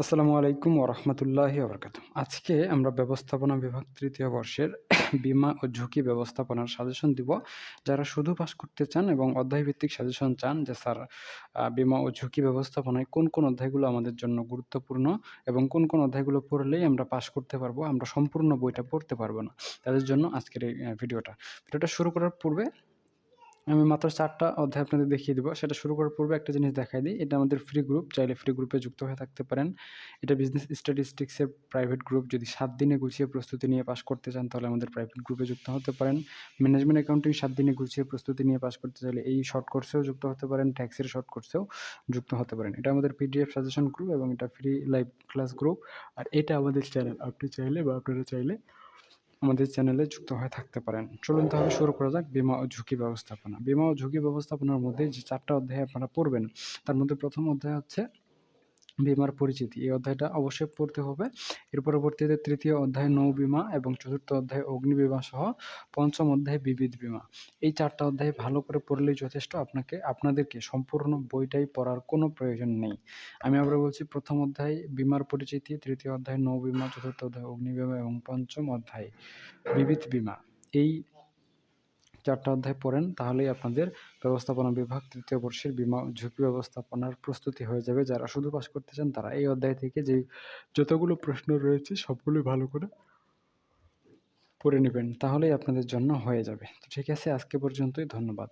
আসসালামু আলাইকুম ওরহমতুল্লাহি ওবরকাত আজকে আমরা ব্যবস্থাপনা বিভাগ তৃতীয় বর্ষের বিমা ও ঝুঁকি ব্যবস্থাপনার সাজেশন দিব। যারা শুধু পাস করতে চান এবং অধ্যায়ভিত্তিক সাজেশন চান যে, স্যার বিমা ও ঝুঁকি ব্যবস্থাপনায় কোন কোন অধ্যায়গুলো আমাদের জন্য গুরুত্বপূর্ণ এবং কোন কোন অধ্যায়গুলো পড়লেই আমরা পাস করতে পারব, আমরা সম্পূর্ণ বইটা পড়তে পারব না। তাদের জন্য আজকের এই ভিডিওটা। ভিডিওটা শুরু করার পূর্বে আমি মাত্র চারটা অধ্যায় আপনাদের দেখিয়ে দেবো। সেটা শুরু করার পূর্বে একটা জিনিস দেখাই দিই। এটা আমাদের ফ্রি গ্রুপ চাইলে ফ্রি গ্রুপে যুক্ত হয়ে থাকতে পারেন। এটা বিজনেস স্ট্যাটিস্টিক্সের প্রাইভেট গ্রুপ যদি সাত দিনে গুছিয়ে প্রস্তুতি নিয়ে পাশ করতে চান, তাহলে আমাদের প্রাইভেট গ্রুপে যুক্ত হতে পারেন। ম্যানেজমেন্ট অ্যাকাউন্টিং সাত দিনে গুছিয়ে প্রস্তুতি নিয়ে পাশ করতে চাইলে এই শর্ট কোর্সেও যুক্ত হতে পারেন ট্যাক্সের শর্ট কোর্সেও যুক্ত হতে পারেন। এটা আমাদের পিডিএফ সাজেশন গ্রুপ এবং এটা ফ্রি লাইভ ক্লাস গ্রুপ আর এটা আমাদের চ্যানেল আপনি চাইলে বা আপনারা চাইলে আমাদের চ্যানেলে যুক্ত হয়ে থাকতে পারেন। চলুন তাহলে শুরু করা যাক বিমা ও ঝুঁকি ব্যবস্থাপনা। বিমা ও ঝুঁকি ব্যবস্থাপনার মধ্যে যে চারটা অধ্যায় আপনারা পড়বেন, তার মধ্যে প্রথম অধ্যায় হচ্ছে বীমার পরিচিতি। এই অধ্যায়টা অবশ্যই পড়তে হবে। এর পরবর্তীতে তৃতীয় অধ্যায় নৌ বিমা এবং চতুর্থ অধ্যায় অগ্নি বিমা সহ পঞ্চম অধ্যায় বিবিধ বিমা। এই চারটা অধ্যায় ভালো করে পড়লেই যথেষ্ট। আপনাকে, আপনাদেরকে সম্পূর্ণ বইটাই পড়ার কোনো প্রয়োজন নেই। আমি আবার বলছি, প্রথম অধ্যায় বিমার পরিচিতি, তৃতীয় অধ্যায় নৌ বিমা, চতুর্থ অধ্যায় অগ্নি বিমা এবং পঞ্চম অধ্যায় বিবিধ বিমা। এই চারটা অধ্যায় পড়েন, তাহলেই আপনাদের ব্যবস্থাপনা বিভাগ তৃতীয় বর্ষের বিমা ঝুঁকি ব্যবস্থাপনার প্রস্তুতি হয়ে যাবে। যারা শুধু পাশ করতে চান, তারা এই অধ্যায় থেকে যে যতগুলো প্রশ্ন রয়েছে সবগুলোই ভালো করে পড়ে নেবেন, তাহলেই আপনাদের জন্য হয়ে যাবে। তো ঠিক আছে, আজকে পর্যন্তই, ধন্যবাদ।